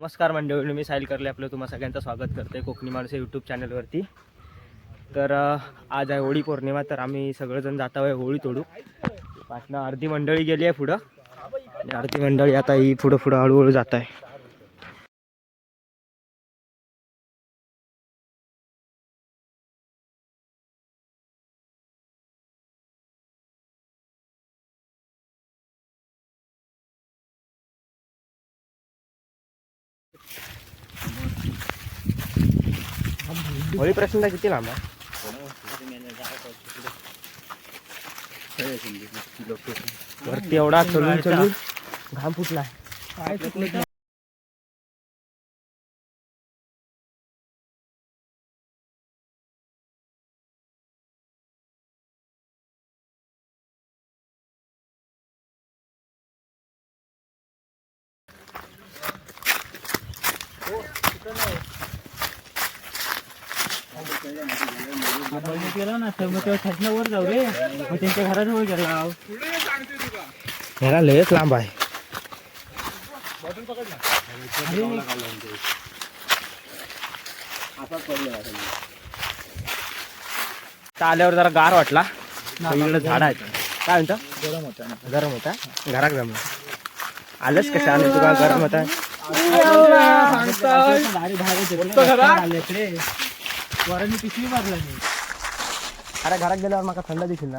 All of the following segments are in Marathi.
नमस्कार मंडळी मी साहिल करले आपलं तुम्हा सगळ्यांचं स्वागत करते कोकणी माणूस या यूट्यूब चॅनलवरती तर आज आहे होळी पौर्णिमा तर आम्ही सगळेजण जात आहे होळी तोडू. पाटणं अर्धी मंडळी गेली आहे पुढं. आणि अर्धी मंडळी आता ही पुढं पुढं हळूहळू जात आहे. होळी प्रश्न किती लांब आहे वरती एवढा चलून चलून घाम फुटलाय केला ना तर मग तेव्हा जाऊ रे. मग त्यांच्या घराजवळ गेला. ह्याला लयच लांब आहे. आल्यावर जरा गार वाटला. इकडे झाड आहेत. काय म्हणतं? गरम होता ना. गरम होता? घरात जमलं आलंच कशा आलं तुला गरम होता. वरांनी पिशवी मारला नाही अरे घरात गेल्यावर मला थंड दिसेल ना.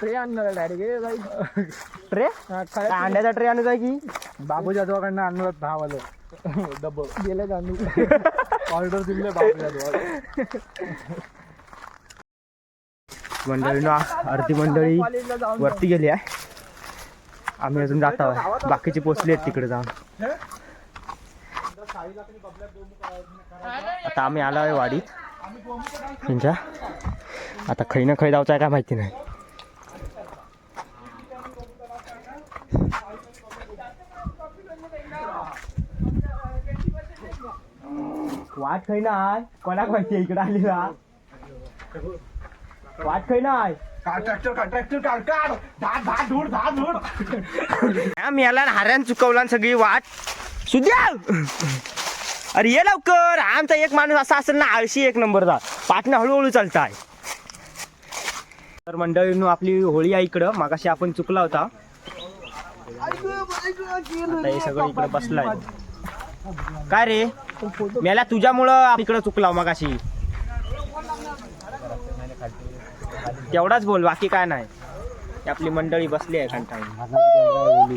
ट्रे आणणार डायरेक्ट ट्रे अंड्याचा ट्रे आणू जाय की? बाबू जाधवाकडनं आणलं दहा वालं डब्बल गेले आणून ऑर्डर दिले बाबू जाधव मंडळी अर्धी मंडळी वरती गेली आहे. आम्ही अजून जात आहोत. बाकीची पोचली आहेत तिकडे जाऊन. आता आम्ही आलो आहे वाडीत. त्यांच्या आता खै ना खै आहे काय माहिती नाही. वाट खै ना आहे कोणाक माहिती आहे? इकडे आलेला वाट खै ना धूड धाड धूड आम्ही याला हाऱ्यान चुकवला सगळी वाट. सुद्या अरे ये लवकर! आमचा एक माणूस असा असेल ना आळशी एक नंबरचा पाठनं हळूहळू चालताय. तर मंडळीनं आपली होळी आहे इकडं. मागाशी आपण चुकला होता. आता हे सगळं इकडं बसलाय. काय रे? मेला तुझ्यामुळं इकडं चुकला हो मागाशी. तेवढाच बोल बाकी काय नाही. आपली मंडळी बसली आहे कंटाळून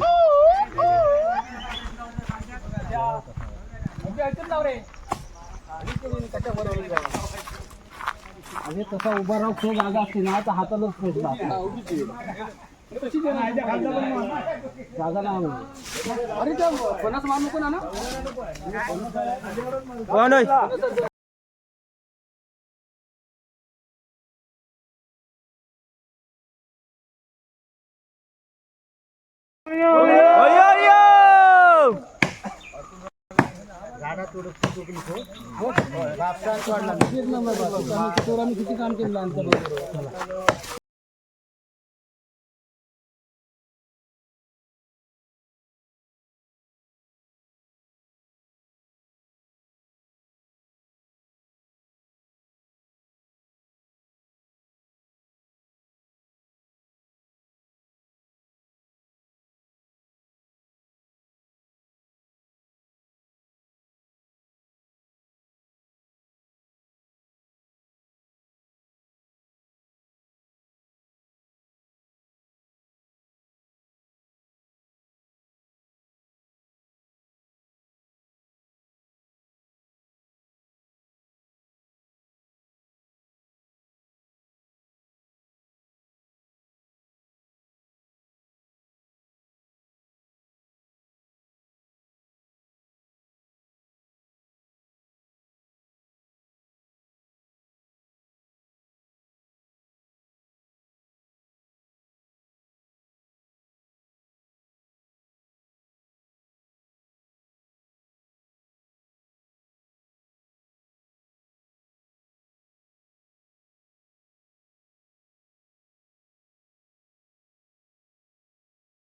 अरे तसा उभा राहू तो जागा असते ना तर हातालाच पोचला जागा. नाही अरे त्या पन्नास माणूस पण ना किती काम केलं आमच्या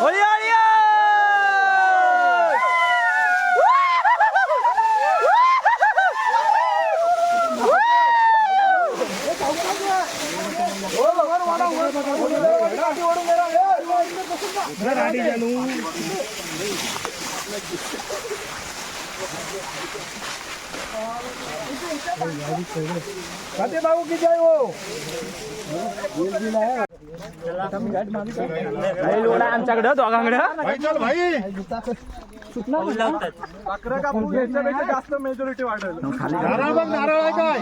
होळी होळी खाते भाऊ की जय हो लोडा आमच्याकडं दोघांकडं भाई जास्त मेजॉरिटी वाढेल नारळ आहे काय